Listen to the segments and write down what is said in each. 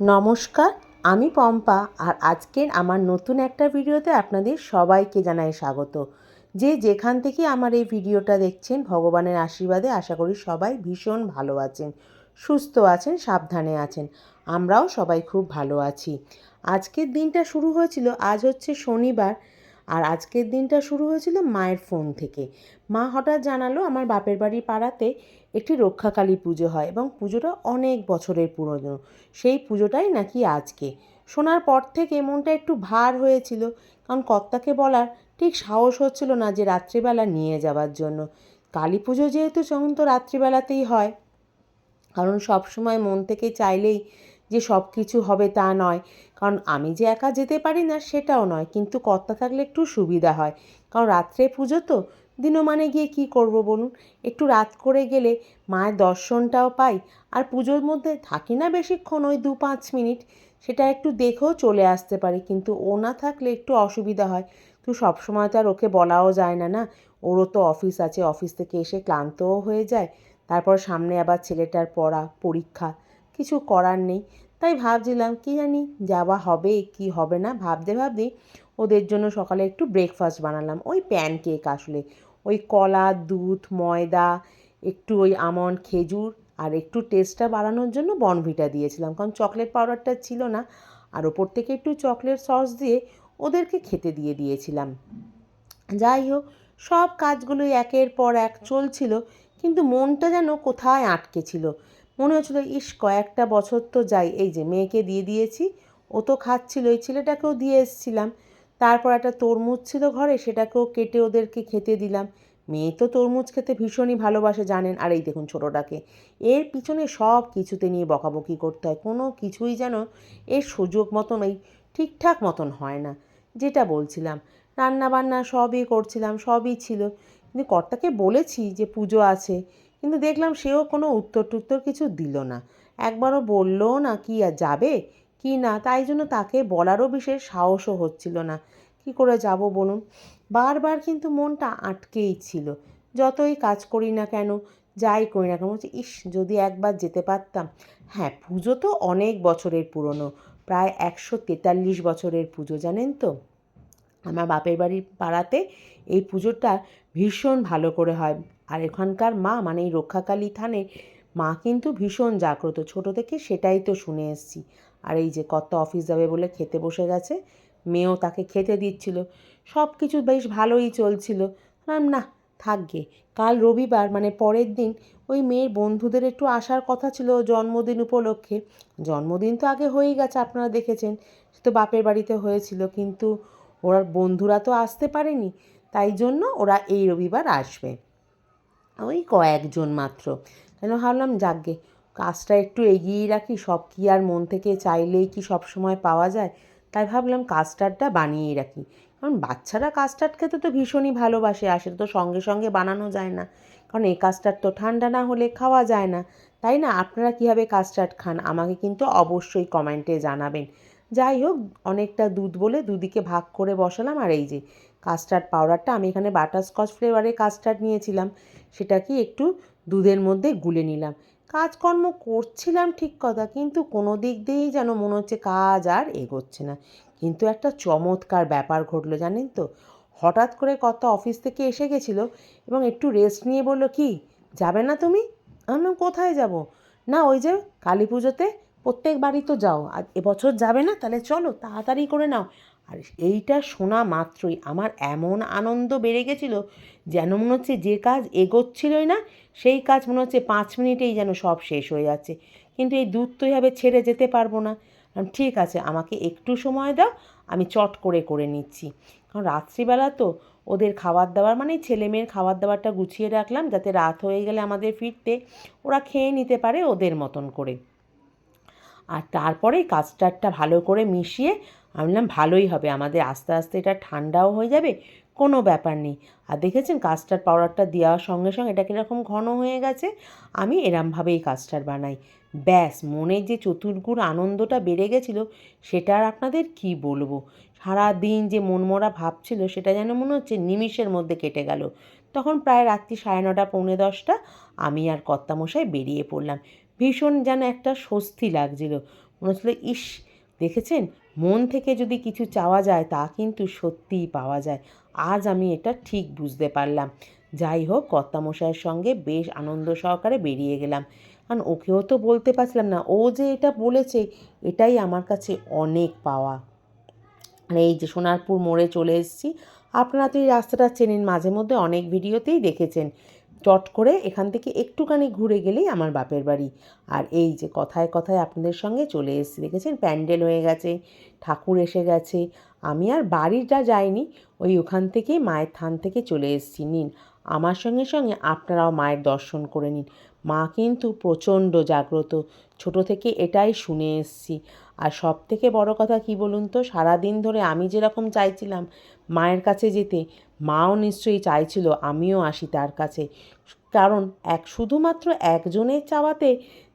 নমস্কার, আমি পম্পা আর আজকের আমার নতুন একটা ভিডিওতে আপনাদের সবাইকে জানাই স্বাগত। যে যেখান থেকে আমার এই ভিডিওটা দেখছেন, ভগবানের আশীর্বাদে আশা করি সবাই ভীষণ ভালো আছেন, সুস্থ আছেন, সাবধানে আছেন। আমরাও সবাই খুব ভালো আছি। আজকের দিনটা শুরু হয়েছিল, আজ হচ্ছে শনিবার আর আজকের দিনটা শুরু হয়েছিল মায়ের ফোন থেকে। মা হঠাৎ জানালো আমার বাপের বাড়ি পাড়াতে একটি রক্ষাকালী পুজো হয় এবং পুজোটা অনেক বছরের পুরনো। সেই পুজোটাই নাকি আজকে। শোনার পর থেকে মনটা একটু ভার হয়েছিল কারণ কর্তাকে বলার ঠিক সাহস হচ্ছিল না যে রাত্রিবেলা নিয়ে যাওয়ার জন্য। কালী পুজো যেহেতু তখন তো রাত্রিবেলাতেই হয়। কারণ সব সময় মন থেকে চাইলেই যে সব কিছু হবে তা নয়। কারণ আমি যে একা যেতে পারি না সেটাও নয়, কিন্তু কর্তা থাকলে একটু সুবিধা হয়। কারণ রাত্রে পুজো তো, দিনমানে গিয়ে কি করব বলুন? একটু রাত করে গেলে মায়ের দর্শনটাও পাই, আর পুজোর মধ্যে থাকি না বেশিক্ষণ, ওই দু পাঁচ মিনিট, সেটা একটু দেখেও চলে আসতে পারি, কিন্তু ও না থাকলে একটু অসুবিধা হয়। তো সবসময় তো আর ওকে বলাও যায় না না? ওরও তো অফিস আছে, অফিস থেকে এসে ক্লান্তও হয়ে যায়, তারপর সামনে আবার ছেলেটার পড়া, পরীক্ষা, কিছু করার নেই। তাই ভাবছিলাম, কি জানি যাওয়া হবে, কি হবে না, ভাবতে ভাবতে ওদের জন্য সকালে একটু ব্রেকফাস্ট বানালাম। ওই প্যান কেক আসলে, ওই কলা, দুধ, ময়দা, একটু ওই আমন্ড, খেজুর আর একটু টেস্টটা বাড়ানোর জন্য বনভিটা দিয়েছিলাম। কারণ চকলেট পাউডারটা ছিল না আর ওপর থেকে একটু চকলেট সস দিয়ে ওদেরকে খেতে দিয়ে দিয়েছিলাম। যাই হোক, সব কাজগুলোই একের পর এক চলছিল, কিন্তু মনটা যেন কোথায় আটকে ছিল। মনে হচ্ছিল, ইস, কয়েকটা বছর তো যাই, এই যে মেয়েকে দিয়ে দিয়েছি, ও তো খাচ্ছিল, এই ছেলেটাকেও দিয়ে এসছিলাম। তারপর একটা তরমুজ ছিল ঘরে, সেটাকেও কেটে ওদেরকে খেতে দিলাম। মেয়ে তো তরমুজ খেতে ভীষণই ভালোবাসে, জানেন। আর এই দেখুন ছোটোটাকে, এর পিছনে সব কিছুতে নিয়ে বকাবকি করতে হয়। কোনো কিছুই যেন এর সুযোগ মতন এই ঠিকঠাক মতন হয় না, যেটা বলছিলাম। রান্না বান্না সবই করছিলাম, সবই ছিল। কিন্তু কর্তাকে বলেছি যে পুজো আছে কিন্তু দেখলাম সেও কোনো উত্তর টুত্তর কিছু দিল না। একবারও বলল, না, কি আর যাবে? কি না? তাই জন্য তাকে বলারও বিশেষ সাহসও হচ্ছিল না। কি করে যাব বলুন? বারবার কিন্তু মনটা আটকেই ছিল। যতই কাজ করি না কেন, যাই করি না কেন, বলছি, ইস, যদি একবার যেতে পারতাম। হ্যাঁ পুজো তো অনেক বছরের পুরনো, প্রায় একশো তেতাল্লিশ বছরের পুজো, জানেন তো? আমার বাপের বাড়ির পাড়াতে এই পুজোটা ভীষণ ভালো করে হয়। আর এখানকার মা মানে এই রক্ষাকালী থানে মা কিন্তু ভীষণ জাগ্রত। ছোট থেকে সেটাই তো শুনে এসছি। আর এই যে কত অফিস যাবে বলে খেতে বসে গেছে, মেয়েও তাকে খেতে দিচ্ছিল। সব কিছু বেশ ভালোই চলছিল। না থাকবে কাল রবিবার মানে পরের দিন ওই মেয়ের বন্ধুদের একটু আসার কথা ছিল জন্মদিন উপলক্ষে। জন্মদিন তো আগে হয়েই গেছে, আপনারা দেখেছেন, সে তো বাপের বাড়িতে হয়েছিল, কিন্তু ওরা বন্ধুরা তো আসতে পারেনি, তাই জন্য ওরা এই রবিবার আসবে। ওই কয়েকজন মাত্র। কেন ভাবলাম, যাকগে, কাজটা একটু এগিয়েই রাখি, সব কি আর মন থেকে চাইলেই কি সব সময় পাওয়া যায়? তাই ভাবলাম কাস্টার্ডটা বানিয়েই রাখি। কারণ বাচ্চারা কাস্টার্ড খেতে তো ভীষণই ভালোবাসে, আর সেটা তো সঙ্গে সঙ্গে বানানো যায় না। কারণ এই কাস্টার্ড তো ঠান্ডা না হলে খাওয়া যায় না। তাই না? আপনারা কীভাবে কাস্টার্ড খান, আমাকে কিন্তু অবশ্যই কমেন্টে জানাবেন। যাই হোক, অনেকটা দুধ বলে দুদিকে ভাগ করে বসালাম, আর এই যে কাস্টার্ড পাউডারটা আমি এখানে বাটারস্কচ ফ্লেভারের কাস্টার্ড নিয়েছিলাম। সেটাকে একটু দুধের মধ্যে গুলে নিলাম। কাজকর্ম করছিলাম ঠিক কথা, কিন্তু কোনো দিক দিয়েই যেন মনে হচ্ছে কাজ আর এগোচ্ছে না। কিন্তু একটা চমৎকার ব্যাপার ঘটলো, জানেন তো? হঠাৎ করে কত অফিস থেকে এসে গেছিল এবং একটু রেস্ট নিয়ে বলল, কি, যাবে না তুমি? আমি কোথায় যাব? না, ওই যে কালী পুজোতে প্রত্যেক বাড়ি তো যাও, আর এবছর যাবে না? তাহলে চলো, তাড়াতাড়ি করে নাও। আর এইটা শোনা মাত্রই আমার এমন আনন্দ বেড়ে গেছিল যেন মনে হচ্ছে যে কাজ এগোচ্ছিলই না, সেই কাজ মনে হচ্ছে পাঁচ মিনিটেই যেন সব শেষ হয়ে যাচ্ছে। কিন্তু এই দুধ তো এভাবে ছেড়ে যেতে পারব না। ঠিক আছে, আমাকে একটু সময় দাও, আমি চট করে করে নিচ্ছি। কারণ রাত্রিবেলা তো ওদের খাবার দাবার মানে ছেলে মেয়ের খাবার দাবারটা গুছিয়ে রাখলাম যাতে রাত হয়ে গেলে আমাদের ফিরতে ওরা খেয়ে নিতে পারে ওদের মতন করে। আর তারপরে কাস্টার্ডটা ভালো করে মিশিয়ে, আমি বললাম ভালোই হবে, আমাদের আস্তে আস্তে এটা ঠান্ডাও হয়ে যাবে, কোনো ব্যাপার নেই। আর দেখেছেন কাস্টার্ড পাউডারটা দেওয়ার সঙ্গে সঙ্গে এটা কীরকম ঘন হয়ে গেছে, আমি এরমভাবেই কাস্টার্ড বানাই। ব্যাস, মনের যে চতুর্গুণ আনন্দটা বেড়ে গেছিল, সেটা আর আপনাদের কী বলব? সারা দিন যে মনমরা ভাব ছিল, সেটা যেন মনে হচ্ছে নিমিষের মধ্যে কেটে গেল। তখন প্রায় রাত্রি সাড়ে নটা, পৌনে দশটা, আমি আর কর্তামশাই বেরিয়ে পড়লাম। ভীষণ যেন একটা স্বস্তি লাগছিল। মনে হচ্ছিল, ইস, দেখেছেন? মন থেকে যদি কিছু চাওয়া যায়, তা কিন্তু সত্যিই পাওয়া যায়। আজ আমি এটা ঠিক বুঝতে পারলাম। যাই হোক, কর্তামশাইয়ের সঙ্গে বেশ আনন্দ সহকারে বেরিয়ে গেলাম। কারণ ওকেও তো বলতে পারছিলাম না, ও যে এটা বলেছে, এটাই আমার কাছে অনেক পাওয়া। এই যে সোনারপুর মোড়ে চলে এসেছি, আপনারা তো এই রাস্তাটা চেনেন, মাঝে মধ্যে অনেক ভিডিওতেই দেখেছেন। চট করে এখান থেকে একটুখানি ঘুরে গেলেই আমার বাপের বাড়ি। আর এই যে কথায় কথায় আপনাদের সঙ্গে চলে এসেছি, দেখেছেন? প্যান্ডেল হয়ে গেছে, ঠাকুর এসে গেছে। আমি আর বাড়িটা যাইনি, ওই ওখান থেকেই মায়ের থান থেকে চলে এসেছি। নিন, আমার সঙ্গে সঙ্গে আপনারাও মায়ের দর্শন করে নিন। মা কিন্তু প্রচণ্ড জাগ্রত, ছোট থেকে এটাই শুনে এসছি। আর সব থেকে বড় কথা কি বলুন তো? সারাদিন ধরে আমি যেরকম চাইছিলাম মায়ের কাছে যেতে মাও নিশ্চয়ই চাইছিল আমিও আসি তার কাছে। কারণ এক, শুধুমাত্র একজনের চাওয়াতে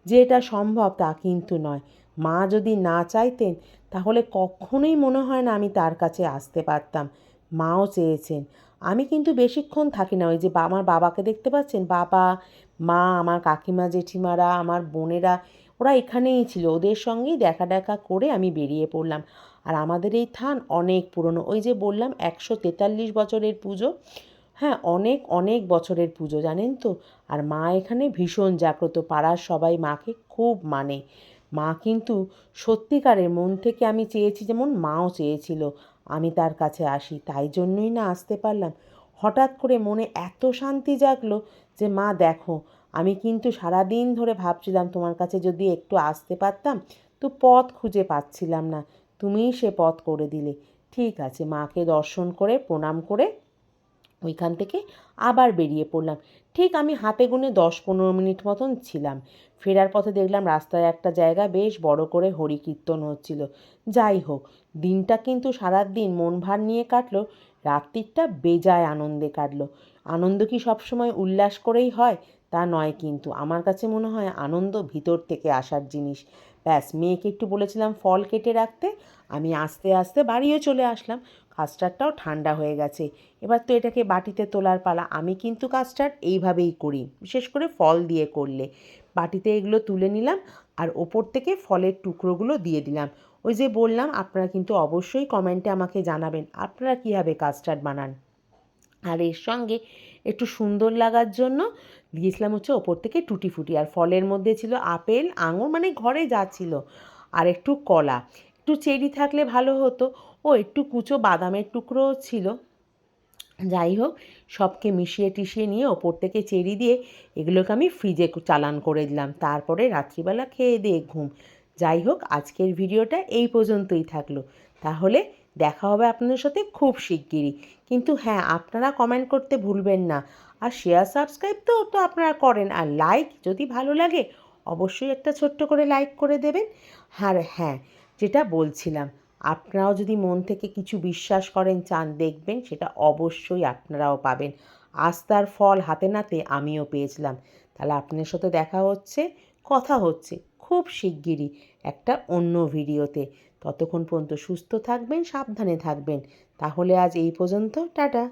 যে এটা সম্ভব তা কিন্তু নয়। মা যদি না চাইতেন, তাহলে কখনোই মনে হয় না আমি তার কাছে আসতে পারতাম। মাও চেয়েছেন। আমি কিন্তু বেশিক্ষণ থাকি না। ওই যে আমার বাবাকে দেখতে পাচ্ছেন? বাবা, মা, আমার কাকিমা, জেঠিমারা, আমার বোনেরা, ওরা এখানেই ছিল। ওদের সঙ্গেই দেখা দেখা করে আমি বেরিয়ে পড়লাম। আর আমাদের এই থান অনেক পুরনো। ওই যে বললাম, একশো তেতাল্লিশ বছরের পুজো। হ্যাঁ অনেক অনেক বছরের পুজো, জানেন তো? আর মা এখানে ভীষণ জাগ্রত, পাড়ার সবাই মাকে খুব মানে। মা কিন্তু সত্যিকারের মন থেকে আমি চেয়েছি যেমন মাও চেয়েছিল আমি তার কাছে আসি, তাই জন্যই না আসতে পারলাম। হঠাৎ করে মনে এত শান্তি জাগলো যে, মা, দেখো, আমি কিন্তু সারাদিন ধরে ভাবছিলাম তোমার কাছে যদি একটু আসতে পারতাম, তো পথ খুঁজে পাচ্ছিলাম না। তুমিই সে পথ করে দিলে। ঠিক আছে, মাকে দর্শন করে, প্রণাম করে ওইখান থেকে আবার বেরিয়ে পড়লাম। ঠিক আমি হাতে গুনে দশ পনেরো মিনিট মতন ছিলাম। ফেরার পথে দেখলাম রাস্তায় একটা জায়গা বেশ বড় করে হরি কীর্তন হচ্ছিল। যাই হোক, দিনটা কিন্তু সারাদিন মন ভার নিয়ে কাটলো রাত্রিটা বেজায় আনন্দে কাটলো। আনন্দ কি সবসময় উল্লাস করেই হয়, তা নয় কিন্তু। আমার কাছে মনে হয় আনন্দ ভিতর থেকে আসার জিনিস। ব্যাস, মেয়েকে একটু বলেছিলাম ফল কেটে রাখতে, আমি আস্তে আস্তে বাড়িও চলে আসলাম। কাস্টার্ডটাও ঠান্ডা হয়ে গেছে। এবার তো এটাকে বাটিতে তোলার পালা। আমি কিন্তু কাস্টার্ড এইভাবেই করি, বিশেষ করে ফল দিয়ে করলে। বাটিতে এগুলো তুলে নিলাম আর ওপর থেকে ফলের টুকরোগুলো দিয়ে দিলাম। ওই যে বললাম, আপনারা কিন্তু অবশ্যই কমেন্টে আমাকে জানাবেন, আপনারা কীভাবে কাস্টার্ড বানান। আর এর সঙ্গে একটু সুন্দর লাগার জন্য দিয়েছিলাম হচ্ছে ওপর থেকে টুটি ফুটি আর ফলের মধ্যে ছিল আপেল, আঙুর মানে ঘরে যা ছিল। আর একটু কলা। একটু চেরি থাকলে ভালো হতো। ও একটু কুচো বাদামের টুকরোও ছিল। যাই হোক, সবকে মিশিয়ে টিশিয়ে নিয়ে ওপর থেকে চেরি দিয়ে এগুলোকে আমি ফ্রিজে চালান করে দিলাম। তারপরে রাত্রিবেলা খেয়ে দিয়ে ঘুম। যাই হোক, আজকের ভিডিওটা এই পর্যন্তই থাকল। তাহলে দেখা হবে আপনাদের সাথে খুব শিগগিরই। কিন্তু হ্যাঁ আপনারা কমেন্ট করতে ভুলবেন না। আর শেয়ার সাবস্ক্রাইব তো তো আপনারা করেন। আর লাইক যদি ভালো লাগে, অবশ্যই একটা ছোট্ট করে লাইক করে দেবেন। আর হ্যাঁ যেটা বলছিলাম, আপনারাও যদি মন থেকে কিছু বিশ্বাস করেন, চান, দেখবেন, সেটা অবশ্যই আপনারাও পাবেন। আস্থার ফল হাতে নাতে আমিও পেয়েছিলাম। তাহলে আপনার সাথে দেখা হচ্ছে, কথা হচ্ছে খুব শিগগিরই একটা অন্য ভিডিওতে ততক্ষণ পর্যন্ত সুস্থ থাকবেন সাবধানে থাকবেন। তাহলে আজ এই পর্যন্ত টাটা।